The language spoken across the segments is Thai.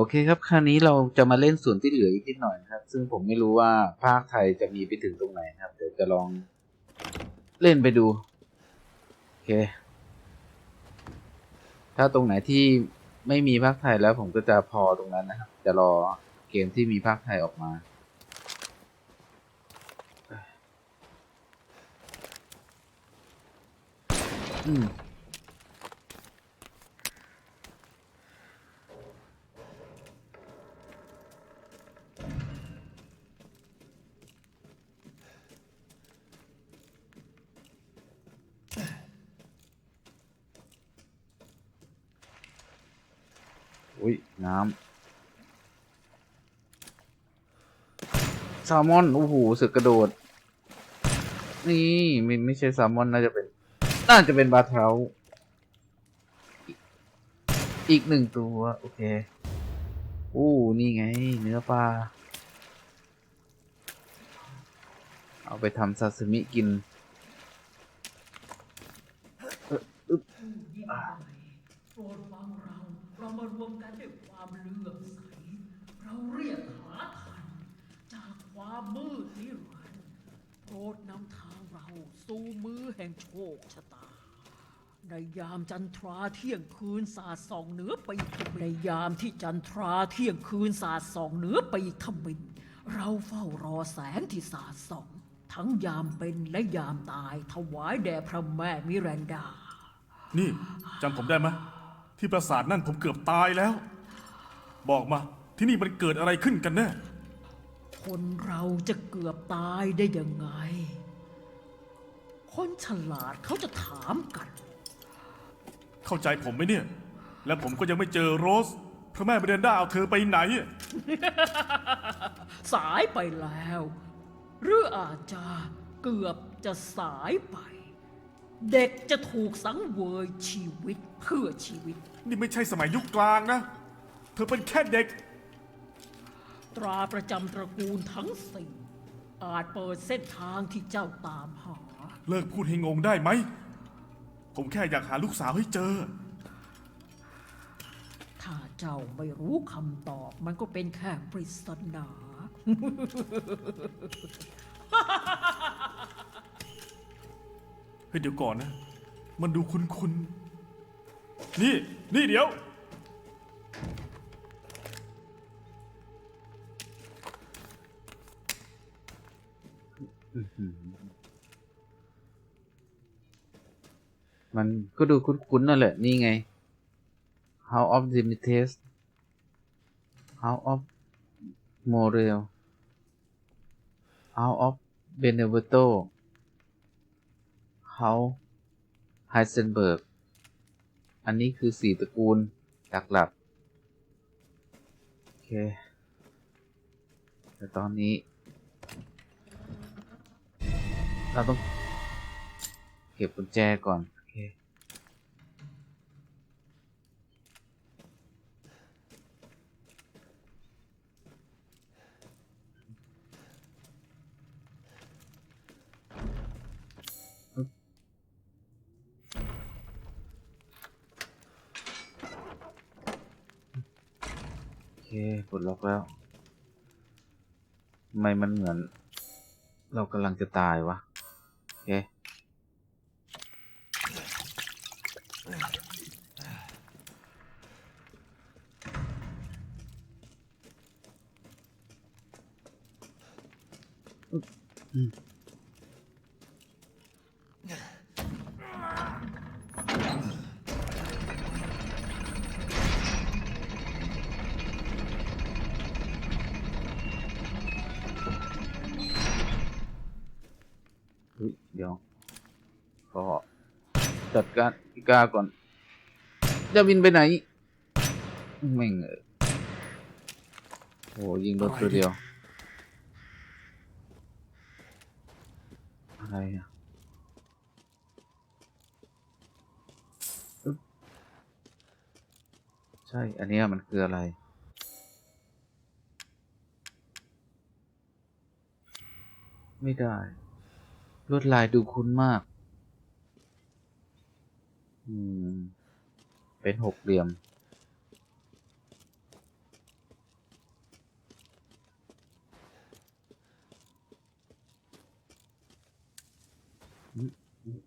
โอเคครับคราวนี้เราจะมาเล่นส่วนที่เหลืออีกนิดหน่อยนะครับ ซึ่งผมไม่รู้ว่าภาคไทยจะมีไปถึงตรงไหนครับ เดี๋ยวจะลองเล่นไปดู โอเค ถ้าตรงไหนที่ไม่มีภาคไทยแล้วผมก็จะพอตรงนั้นนะครับ จะรอเกมที่มีภาคไทยออกมา อืม อุ้ย น้ำ แซลมอน โอ้โหสึกกระโดด นี่ไม่ไม่ใช่แซลมอนน่าจะเป็น น่าจะเป็นบาเทาอีกหนึ่งตัว โอเคอู้นี่ไง เนื้อปลา เอาไปทำซาซิมิกินเอออึ๊บยิ่งใหญ่โปรดฟังเราเรามารวมกันด้วยความเลื่อมใสเราเรียกหาทันจาก ความมืดนิรันดร์โปรดนำทางเราสู่มือแห่งโชคชะตา ในยามจันทราเที่ยงคืนสาดส่องเหนือไปอีกทมินในยามที่จันทราเที่ยงคืนสาดส่องเหนือไปอีกทมินเราเฝ้ารอแสงที่สาดส่อง ทั้งยามเป็นและยามตายถวายแด่พระแม่มิแรนดา นี่จำผมได้ไหมที่ปราสาทนั่นผมเกือบตายแล้ว บอกมาที่นี่มันเกิดอะไรขึ้นกันแน่ คนเราจะเกือบตายได้ยังไง คนฉลาดเขาจะถามกัน เข้าใจผมไหมเนี่ย แล้วผมก็ยังไม่เจอโรส พระแม่เบรนด้าเอาเธอไปไหน สายไปแล้ว หรืออาจจะเกือบจะสายไป เด็กจะถูกสังเวยชีวิตเพื่อชีวิต นี่ไม่ใช่สมัยยุคกลางนะ เธอเป็นแค่เด็ก ตราประจำตระกูลทั้งสี่อาจเปิดเส้นทางที่เจ้าตามหา เลิกพูดให้งงได้ไหม ผมแค่อยากหาลูกสาวให้เจอ ถ้าเจ้าไม่รู้คำตอบ มันก็เป็นแค่ปริศนา เฮ้ยเดี๋ยวก่อนนะ มันดูคุ้นๆ นี่ นี่เดี๋ยว มันก็ดูคุ้นๆนั่นแหละ นี่ไง House of Demetres House of Morel House of Benevento House Heisenberg อันนี้คือสี่ตระกูลหลักๆโอเค แต่ตอนนี้ เราต้อง เก็บกุญแจก่อนโอเคโอเคปลดล็อกแล้วทำไมมันเหมือน เรากำลังจะตายวะ โอเการอีกาก่อน จะบินไปไหนแม่งเออโหยิงโดนตัวเดียว อะไรอะอึ๊บใช่ อันเนี้ยมันคืออะไรไม่ได้ ลวดลายดูคุ้นมาก อืม เป็นหกเหลี่ยม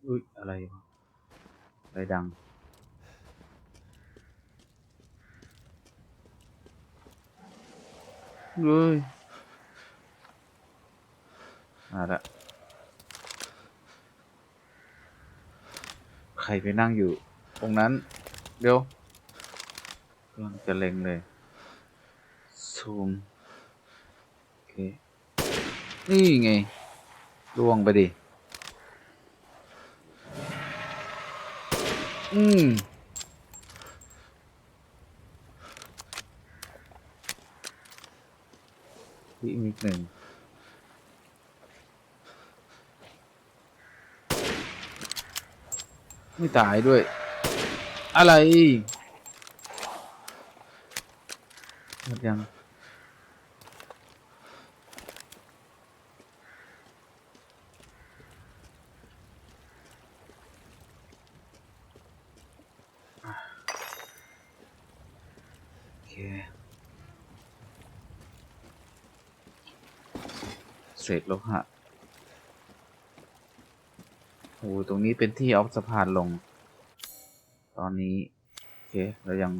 อุ้ยอะไรอะไรดัง เฮ้ยมาละ ใครไปนั่งอยู่ ตรงนั้น เดี๋ยวกำลังจะเล็งเลย ซูม โอเค นี่ไงล่วงไปดิ อืมอีกนิดหนึ่ง ไม่ตายด้วย อะไรหมดยังโอเคเศษโลหะ โอ้ตรงนี้เป็นที่เอาสะพานลง ตอนนี้ โอเค เรายัง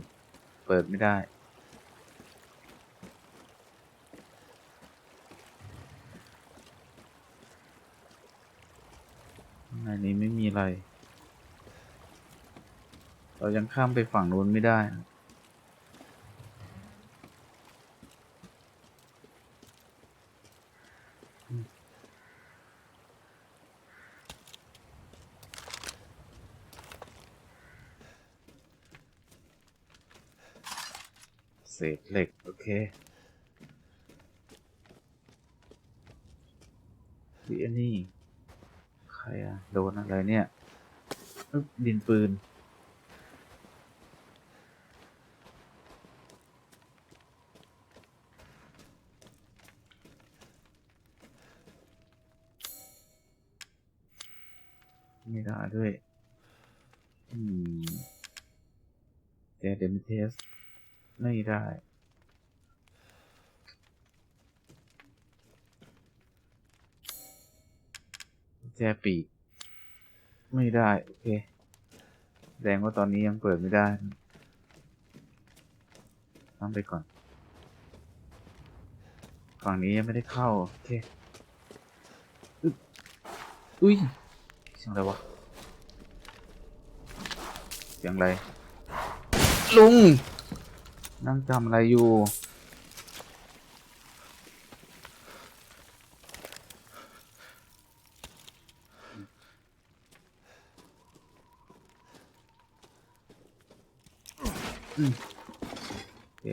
เปิดไม่ได้ข้างในนี้ไม่มีอะไร เรายังข้ามไปฝั่งนู้นไม่ได้นะ ษเหล็ก โอเคดีอันนี้ ใครอะโดนอะไรเนี่ยดินปืน ไม่ได้ด้วย อืมแต่เดมเทส ไม่ได้ แจปีกไม่ได้ โอเคแสดงว่าตอนนี้ยังเปิดไม่ได้ทำไปก่อน ฝั่งนี้ยังไม่ได้เข้า โอเคอึ๊บอุ้ยเสียงอะไรวะเสียงอะไรลุง นั่งทำอะไรอยู่ อืมโอเค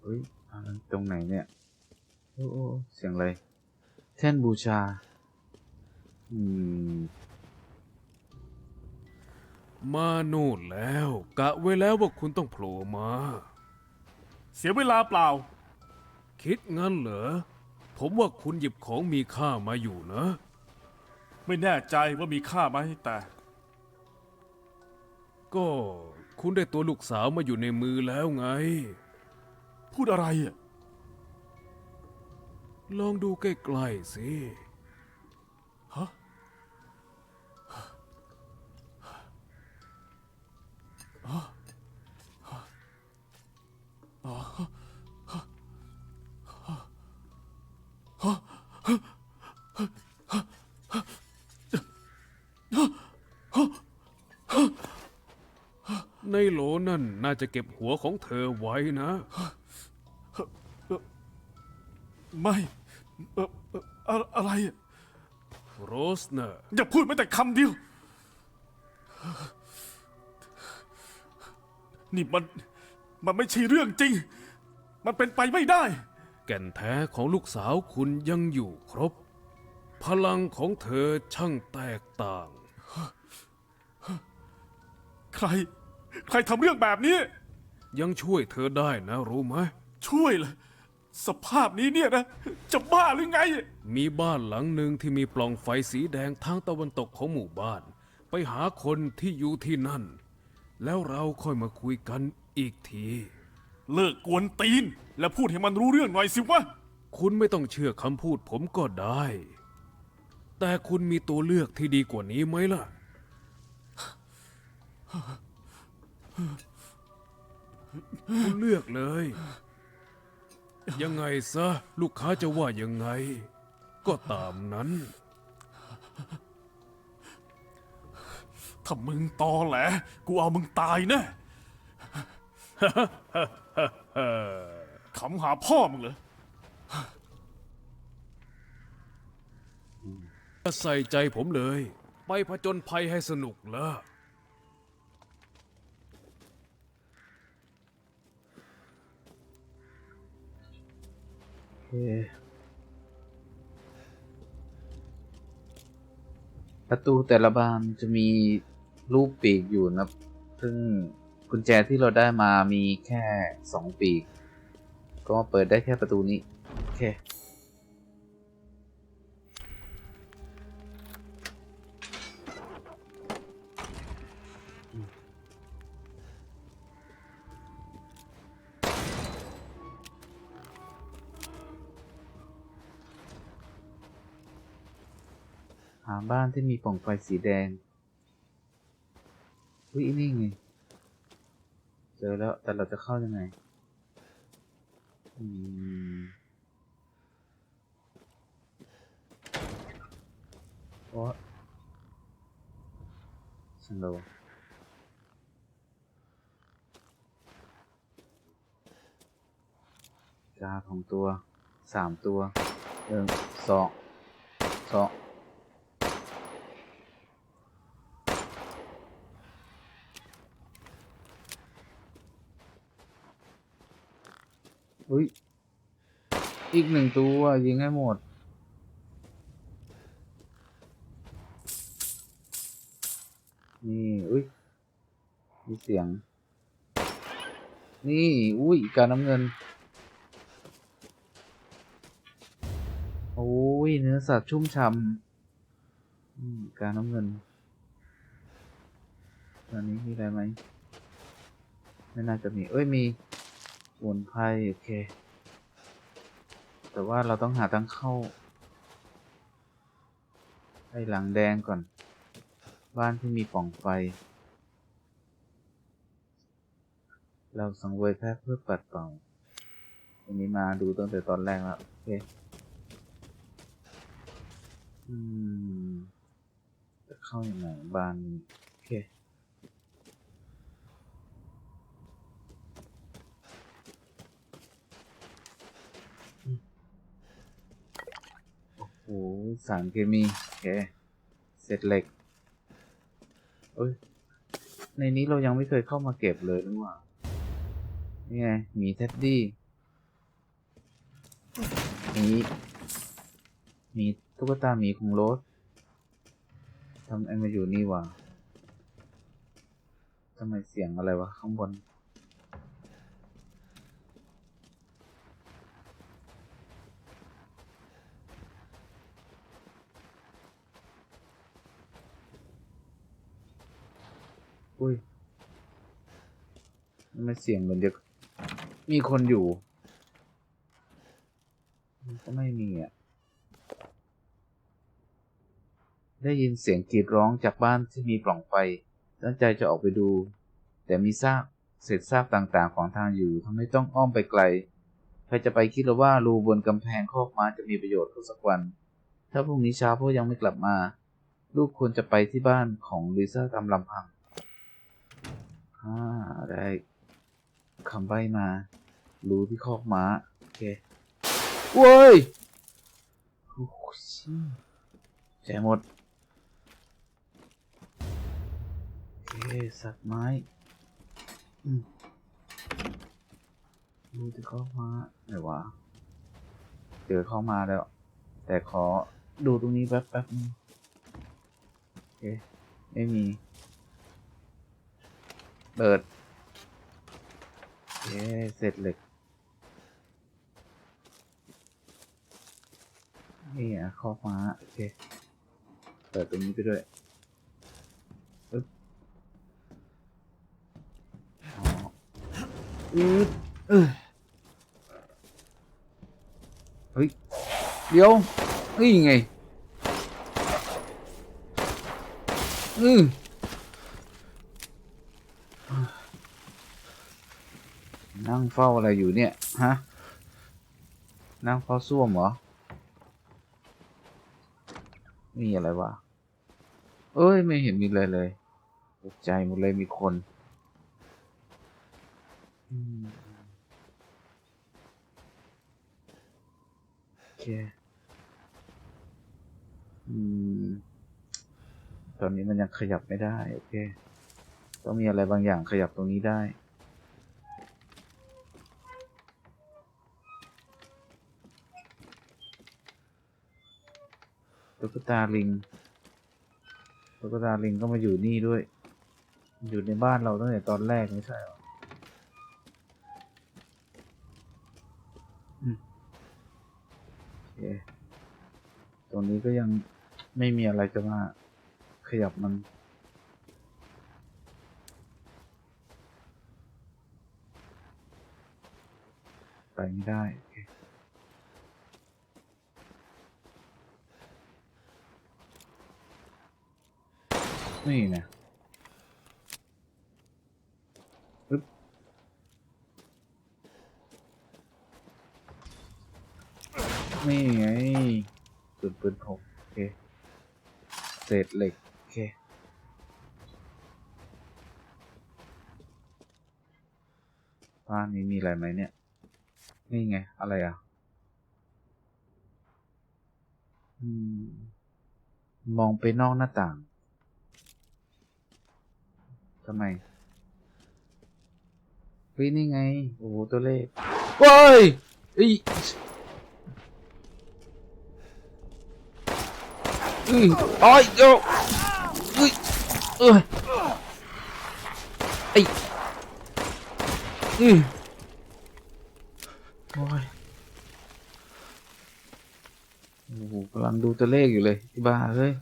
เฮ้ยอันนั้น ตรงไหนเนี่ย โอ้โอ้เสียงอะไร แท่นบูชา อืม มาโน่นแล้ว กะไว้แล้วว่าคุณต้องโผล่มา เสียเวลาเปล่า คิดงั้นเหรอ ผมว่าคุณหยิบของมีค่ามาอยู่นะ ไม่แน่ใจว่ามีค่าไหมแต่ ก็คุณได้ตัวลูกสาวมาอยู่ในมือแล้วไง พูดอะไรอะ ลองดูใกล้ๆสิฮะในโหลนั่นน่าจะเก็บหัวของเธอไว้นะ ไม่ อ่ออะอะไรอะโรสเนอร์อย่าพูดแม้แต่คำเดียว นี่มัน มันไม่ใช่เรื่องจริง มันเป็นไปไม่ได้ แก่นแท้ของลูกสาวคุณยังอยู่ครบ พลังของเธอช่างแตกต่าง ใคร ใครทำเรื่องแบบนี้ ยังช่วยเธอได้นะรู้ไหม ช่วยเลย สภาพนี้เนี่ยนะ จะบ้าหรือไง มีบ้านหลังหนึ่งที่มีปล่องไฟสีแดงทางตะวันตกของหมู่บ้าน ไปหาคนที่อยู่ที่นั่น แล้วเราค่อยมาคุยกันอีกที เลิกกวนตีน และพูดให้มันรู้เรื่องหน่อยสิวะ คุณไม่ต้องเชื่อคำพูดผมก็ได้ แต่คุณมีตัวเลือกที่ดีกว่านี้ไหมล่ะ คุณเลือกเลย ยังไงซะ ลูกค้าจะว่ายังไง ก็ตามนั้น ถ้ามึงตอแหล กูเอามึงตายแน่ขำหาพ่อมึงเหรอใส่ใจผมเลย ไปผจญภัยให้สนุกละ ประตูแต่ละบานจะมีรูปปีกอยู่นะซึ่งกุญแจที่เราได้มามีแค่สองปีก ก็เปิดได้แค่ประตูนี้ โอเค หาบ้านที่มีป่องไฟสีแดงวินี่ไง เจอแล้วแต่เราจะเข้ายังไง อืม โอ้สันโลกาของตัวสามตัวหนึ่งสองสอง อุ้ย อีกหนึ่งตัวยิงให้หมด นี่ อุ้ย มีเสียง นี่ อุ้ย การน้ำเงิน โอ้ย เนื้อสัตว์ชุ่มช่ำอืมการน้ำเงินตอนนี้มีอะไรไหมไม่น่าจะมี เอ้ย มี สมุนไพรโอเค แต่ว่าเราต้องหาทางเข้าไอ้หลังแดงก่อน บ้านที่มีปล่องไฟ เราสังเวยแค่เพื่อปัดเป่าอันนี้มาดูตั้งแต่ตอนแรกแล้วโอเคอืมจะเข้ายัางไงบ้านโอเค อ้สารเคมี โอเคเสร็จเหล็กเอ้ย ในนี้เรายังไม่เคยเข้ามาเก็บเลยนี่หว่านี่ไงหมีเท็ดดี้มีมีตุ๊กตาหมีของโรสทำไมมาอยู่นี่วะทำไมเสียงอะไรวะ ข้างบน อุ้ยไมเสียงเหมือนเด็กมีคนอยู่ มันก็ไม่มีอะ ได้ยินเสียงกรีดร้องจากบ้านที่มีปล่องไฟตั้งใจจะออกไปดู แต่มีซากเศษซากต่างๆ ของทางอยู่ทำให้ต้องอ้อมไปไกล ใครจะไปคิดหรอว่ารูบนกำแพงคอกม้าจะมีประโยชน์สักวัน ถ้าพรุ่งนี้เช้าพ่อยังไม่กลับมา ลูกควรจะไปที่บ้านของลิซ่าตามลำพัง อ่าได้คำใบ้มา รู้ที่คอกม้า โอเคเว้ยโอ้โหชิแจหมดโอเคสักไม้อืมรู้ที่คอกม้าไหนวะเจอเข้ามาแล้ว แต่ขอดูตรงนี้แป๊บแป๊บนึงโอเคไม่มี เปิดเย้เสร็จเหล็กนี่อะข้อฟ้าโอเค เปิดตรงนี้ไปด้วยปึ๊บอ๋ออืดเออเฮ้ย เดี๋ยวนี่ไงอือ นั่งเฝ้าอะไรอยู่เนี่ย ฮะ นั่งเฝ้าส้วมเหรอ มีอะไรวะ เอ้ย ไม่เห็นมีเลยเลยตกใจหมดเลยมีคนโอเคอืม ตอนนี้มันยังขยับไม่ได้ โอเค ต้องมีอะไรบางอย่างขยับตรงนี้ได้ ตุ๊กตาลิงตุ๊กตาลิงก็มาอยู่นี่ด้วย อยู่ในบ้านเราตั้งแต่ตอนแรกไม่ใช่เหรออืมโอเคตรงนี้ก็ยังไม่มีอะไรจะมาขยับมันไปไม่ได้โอเค นี่นะนี่ไงปืนปืนหกโอเคเศษเหล็ก โอเค บ้านนี้มีอะไรไหมเนี่ย นี่ไง อะไรอะอืมมองไปนอกหน้าต่างำไมเฮ้ยนี่ไง โอ้โห ตัวเลขเฮ้ยอีอืออ้อยเดี๋ยวอุ้ยเออไอ้อือโอ้ยโอ้โหกำลังดูตัวเลขอยู่เลยที่บ้าเฮ้ย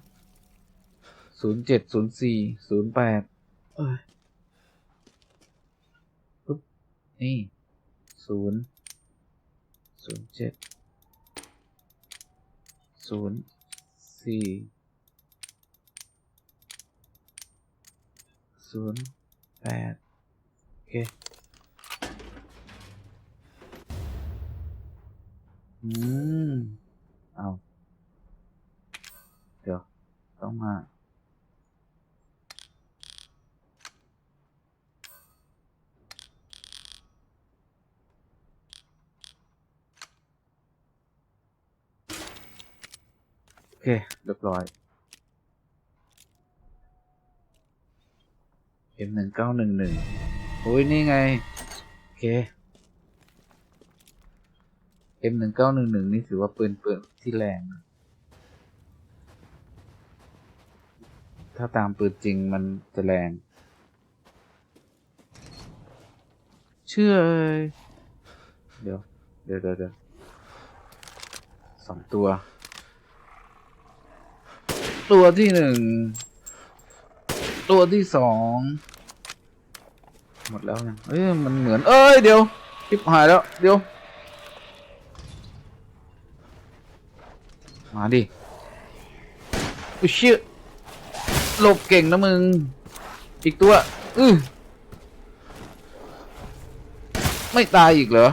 ศูนย์เจ็ดศูนย์สี่ศูนย์แปดเอ้ย ปุ๊บ นี่ศูนย์ศูนย์เจ็ดศูนย์สี่ศูนย์แปดโอเคอืม เอา เดี๋ยว ต้องมา เคเรียบร้อย M หนึ่งเก้าหนึ่งหนึ่งโอ้ยนี่ไง โอเค M หนึ่งเก้าหนึ่งหนึ่งนี่ถือว่าปืนปืนที่แรงนะถ้าตามปืนจริงมันจะแรง เชื่อเอ้ยเดี๋ยว เดี๋ยวเดี๋ยวสองตัว ตัวที่หนึ่ง ตัวที่สอง หมดแล้วยังเอ้ยมันเหมือน เอ้ย เดี๋ยวคลิปหายแล้ว เดี๋ยว มาดิอุ้ยเชี่ยหลบเก่งนะมึง อีกตัว อือไม่ตายอีกเหรอ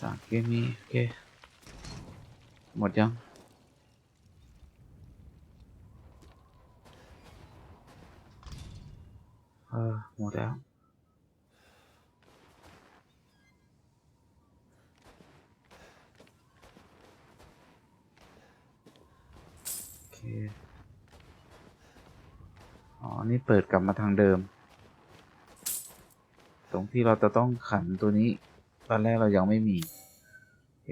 สามเกมนี้โอเค หมดยัง เออ หมดแล้ว โอเค อ๋อ นี่เปิดกลับมาทางเดิม ตรงที่เราจะต้องขันตัวนี้ ตอนแรกเรายังไม่มี โอเค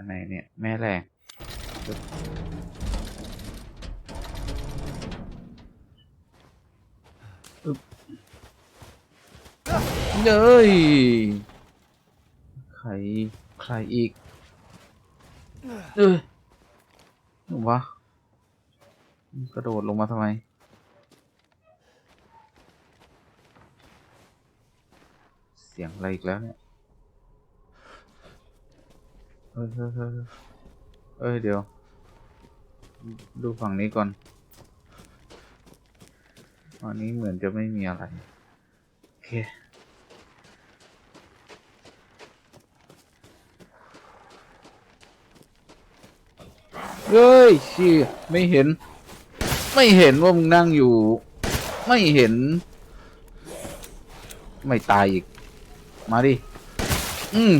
อันไหนเนี่ย แม่แรงปึ๊บเย้ยใคร ใครอีก เอ้ยหนูวะกระโดดลงมาทำไม เสียงอะไรอีกแล้วเนี่ย ฮ้ยเฮ้ยเฮ้ยเฮ้ยเดี๋ยว ดูฝั่งนี้ก่อนฝั่งนี้เหมือนจะไม่มีอะไร โอเคเฮ้ยชี่ไม่เห็น ไม่เห็นว่ามึงนั่งอยู่ ไม่เห็น ไม่ตายอีก มาดิ อืม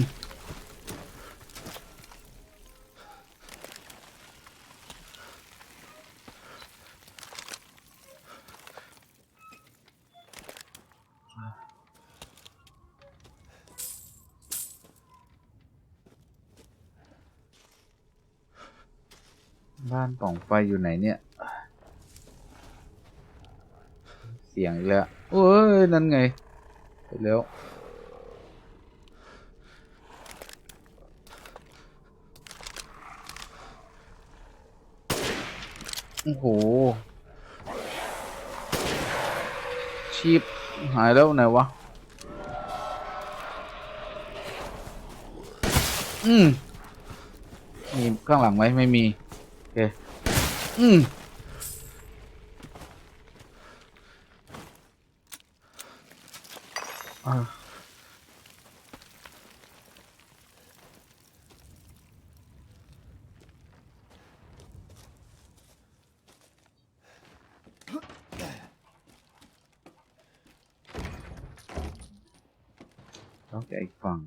บ้านปล่องไฟอยู่ไหนเนี่ย เสียงอีกแล้วโอ้ย นั่นไงไปแล้วโอ้โหชีพหายแล้วไหนวะ อืมมีข้างหลังไหมไม่มี โอเค อืม อ่าต้องแกอีกฝั่ง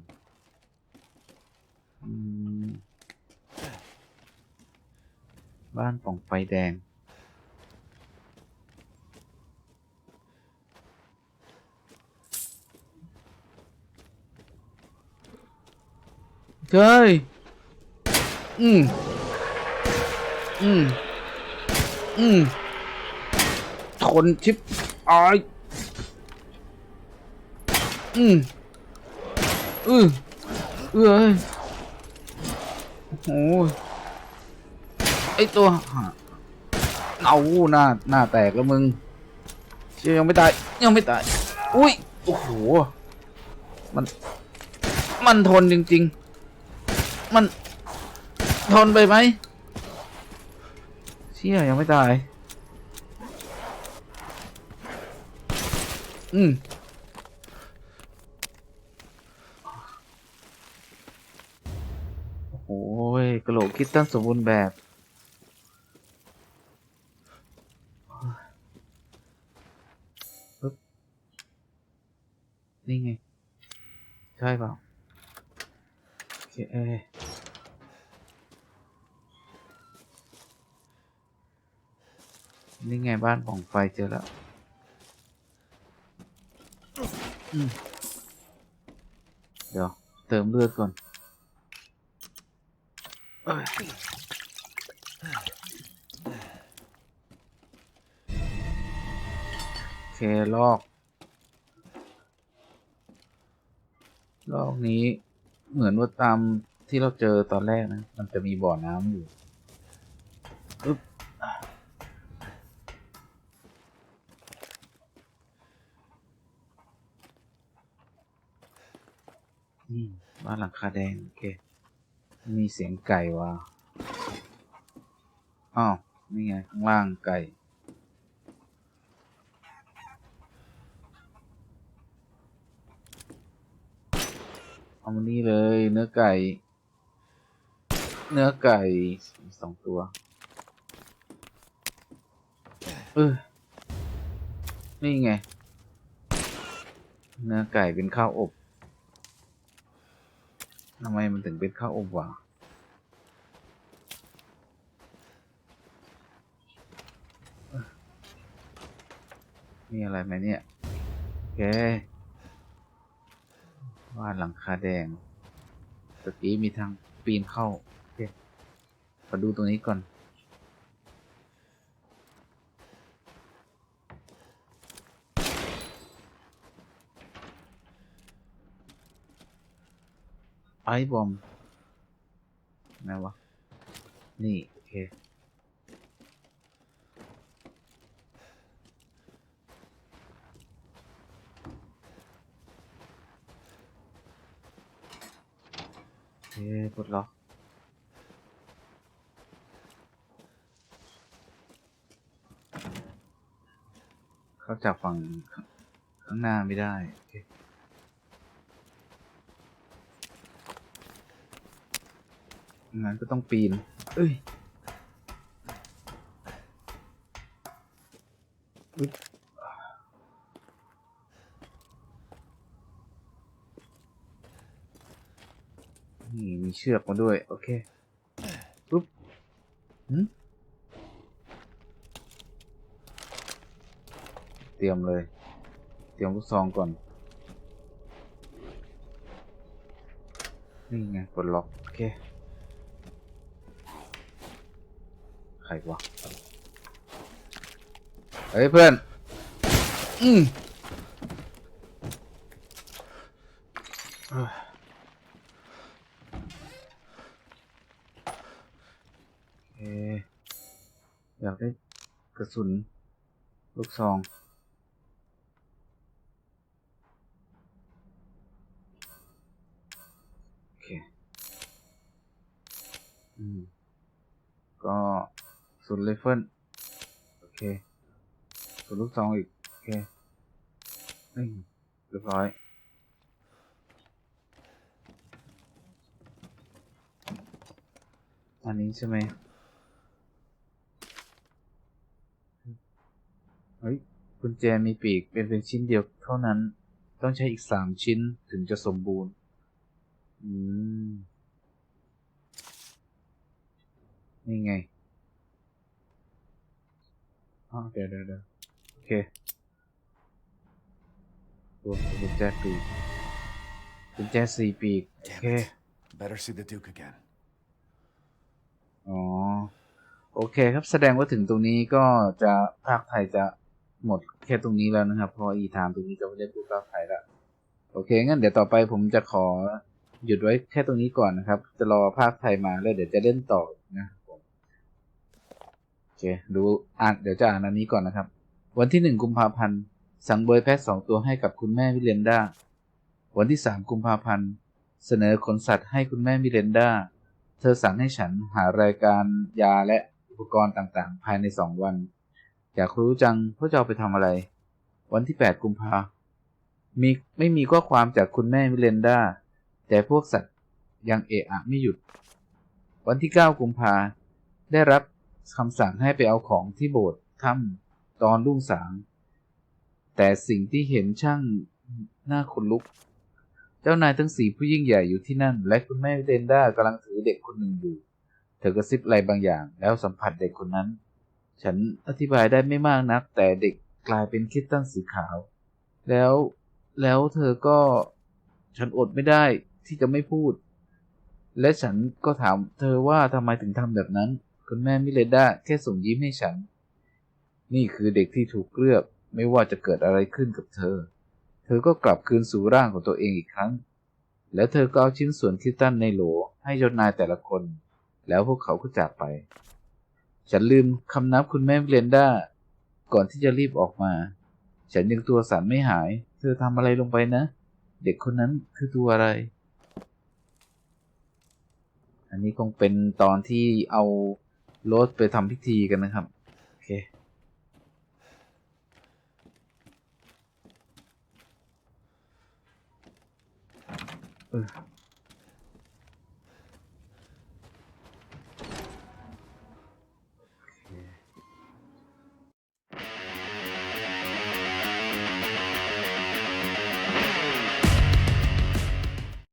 อืม บ้านป่องไฟแดง เฮ้ย อืม อืม อืมทนชิบอายอืมอือเอ้ยโอ้ย อตัวเอาหน้าหน้าแตกแล้วมึงเชี่ยยังไม่ตายยังไม่ตายอุ้ยโอ้โหมัน มันทนจริง ๆ มันทนไปไหมเชี่ยยังไม่ตาย อืมโอ้ยกระโหลกคิดตั้งสมบูรณ์แบบ นี่ไง ใช่เปล่าโอเคเอ้ยนี่ไงบ้านป่องไฟเจอแล้วอืมเดี๋ยวเติมเลือดก่อนเอ้ยโอเคลอกลอกนี้เหมือนว่าตามที่เราเจอตอนแรกนะ มันจะมีบ่อน้ำอยู่ปึ๊บบ้านหลังคาแดง โอเค มีเสียงไก่ว่ะอ้าว นี่ไง ข้างล่างไก่ เอามานี่เลย เนื้อไก่ เนื้อไก่สองตัว เออ นี่ไง เนื้อไก่เป็นข้าวอบทำไมมันถึงเป็นข้าวอบวะเอ้อมีอะไรไหมเนี่ยโอเค ว่าหลังคาแดงตะกี้มีทางปีนเข้าโอเคขอดูตรงนี้ก่อน ไอบอมนะวะ นี่ โอเค ปลดล็อกเข้าจากฝั่งข้างหน้าไม่ได้งั้นก็ต้องปีน เอ้ยอึ๊บนี่มีเชือกมาด้วย โอเคปุ๊บหืมเตรียมเลย เตรียมลูกซองก่อน นี่ไงกดล็อก โอเค ใครวะ เฮ้ยเพื่อน อืมเอ้ยโอเค อยากได้กระสุน ลูกซองโอเคอืมก็สุนไรเฟิลโอเคสุนลูกซองอีก โอเคนี่เรียบร้อยอันนี้ใช่ไหม เฮ้ยกุญแจมีปีกเป็นเพียงชิ้นเดียวเท่านั้น ต้องใช้อีกสามชิ้นถึงจะสมบูรณ์ อืม นี่ไงอ๋อเดี๋ยวเดี๋ยวเดี๋ยวโอเคตัวกุญแจปีกกุญแจสี่ปีก โอเค Better see the Duke again. อ๋อ โอเคครับแสดงว่าถึงตรงนี้ก็จะภาคไทยจะ หมดแค่ตรงนี้แล้วนะครับพราะอีทามตรงนี้จะไม่ได้พูดภาคไทยแล้วโอเคงั้นเดี๋ยวต่อไปผมจะขอหยุดไว้แค่ตรงนี้ก่อนนะครับ จะรอภาคไทยมาแล้วเดี๋ยวจะเล่นต่อนะผมโอเคดูอ่านเดี๋ยวจะอ่านอันนี้ก่อนนะครับ วันที่หนึ่งกุมภาพันธ์สั่งเบยแพทย์สองตัวให้กับคุณแม่วิเลนดาวันที่สามกุมภาพันธ์เสนอขนสัตว์ให้คุณแม่มิเรนดาเธอสั่งให้ฉันหารายการยาและอุปกรณ์ต่างๆ ภายในสองวัน อยากรู้จังว่าจะเอาไปทำอะไร วันที่ 8 กุมภามีไม่มีข้อความจากคุณแม่มิเรนดาแต่พวกสัตว์ยังเอะอะไม่หยุด วันที่ 9 กุมภาได้รับคำสั่งให้ไปเอาของที่โบสถ์ถ้ำตอนรุ่งสาง แต่สิ่งที่เห็นช่างน่าขนลุก เจ้านายทั้งสี่ผู้ยิ่งใหญ่อยู่ที่นั่น และคุณแม่วิเดนด้ากำลังถือเด็กคนหนึ่งอยู่ เธอกระซิบอะไรบางอย่างแล้วสัมผัสเด็กคนนั้น ฉันอธิบายได้ไม่มากนัก แต่เด็กกลายเป็นคิตตันสีขาว แล้วแล้วเธอก็ฉันอดไม่ได้ที่จะไม่พูด และฉันก็ถามเธอว่าทำไมถึงทำแบบนั้น คุณแม่มิเลนดาแค่ส่งยิ้มให้ฉัน นี่คือเด็กที่ถูกเกลือกไม่ว่าจะเกิดอะไรขึ้นกับเธอ เธอก็กลับคืนสู่ร่างของตัวเองอีกครั้ง แล้วเธอก็เอาชิ้นส่วนคิตตันในโหลให้เจ้านายแต่ละคน แล้วพวกเขาก็จากไป ฉันลืมคำนับคุณแม่เบรนด้าก่อนที่จะรีบออกมา ฉันยังตัวสั่นไม่หาย เธอทำอะไรลงไปนะ เด็กคนนั้นคือตัวอะไร อันนี้คงเป็นตอนที่เอาโรสไปทำพิธีกันนะครับ โอเค เออ